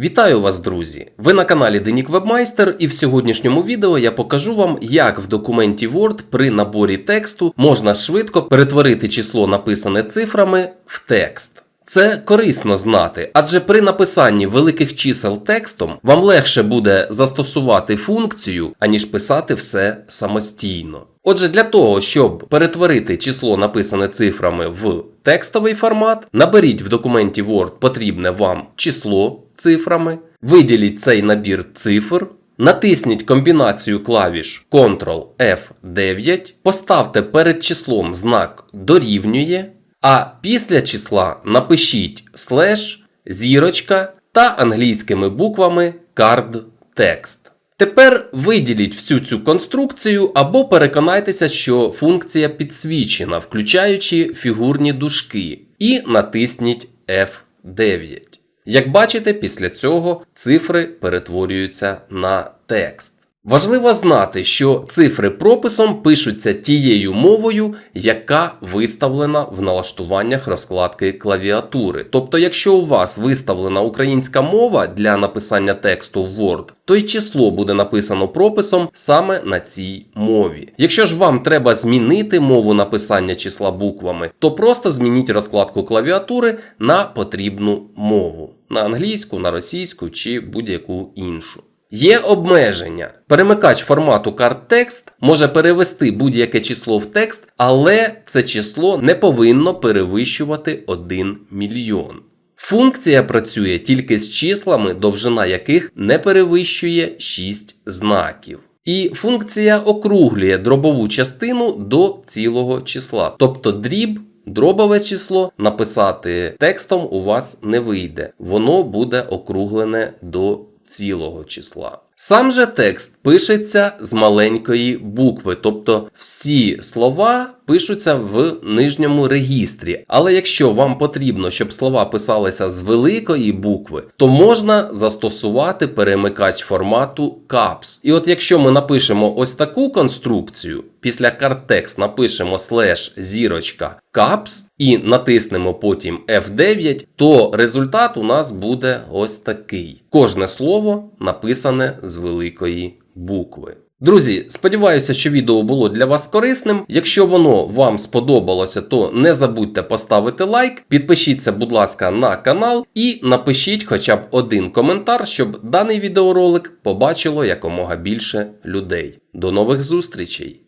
Вітаю вас, друзі! Ви на каналі Денік Вебмайстер, і в сьогоднішньому відео я покажу вам, як в документі Word при наборі тексту можна швидко перетворити число, написане цифрами, в текст. Це корисно знати, адже при написанні великих чисел текстом вам легше буде застосувати функцію, аніж писати все самостійно. Отже, для того, щоб перетворити число, написане цифрами в текстовий формат, наберіть в документі Word потрібне вам число цифрами, виділіть цей набір цифр, натисніть комбінацію клавіш Ctrl F9, поставте перед числом знак дорівнює, а після числа напишіть слеш, зірочка та англійськими буквами card text. Тепер виділіть всю цю конструкцію або переконайтеся, що функція підсвічена, включаючи фігурні дужки, і натисніть F9. Як бачите, після цього цифри перетворюються на текст. Важливо знати, що цифри прописом пишуться тією мовою, яка виставлена в налаштуваннях розкладки клавіатури. Тобто, якщо у вас виставлена українська мова для написання тексту в Word, то й число буде написано прописом саме на цій мові. Якщо ж вам треба змінити мову написання числа буквами, то просто змініть розкладку клавіатури на потрібну мову на англійську, на російську чи будь-яку іншу. Є обмеження. Перемикач формату CardText може перевести будь-яке число в текст, але це число не повинно перевищувати 1 мільйон. Функція працює тільки з числами, довжина яких не перевищує 6 знаків. І функція округлює дробову частину до цілого числа. Тобто дріб, дробове число написати текстом у вас не вийде. Воно буде округлене до цілого числа. Сам же текст пишеться з маленької букви, тобто всі слова пишуться в нижньому регістрі. Але якщо вам потрібно, щоб слова писалися з великої букви, то можна застосувати перемикач формату caps. І от якщо ми напишемо ось таку конструкцію, після CardText напишемо слеш зірочка caps і натиснемо потім F9, то результат у нас буде ось такий. Кожне слово написане з великої букви. Друзі, сподіваюся, що відео було для вас корисним. Якщо воно вам сподобалося, то не забудьте поставити лайк, підпишіться, будь ласка, на канал і напишіть хоча б один коментар, щоб даний відеоролик побачило якомога більше людей. До нових зустрічей!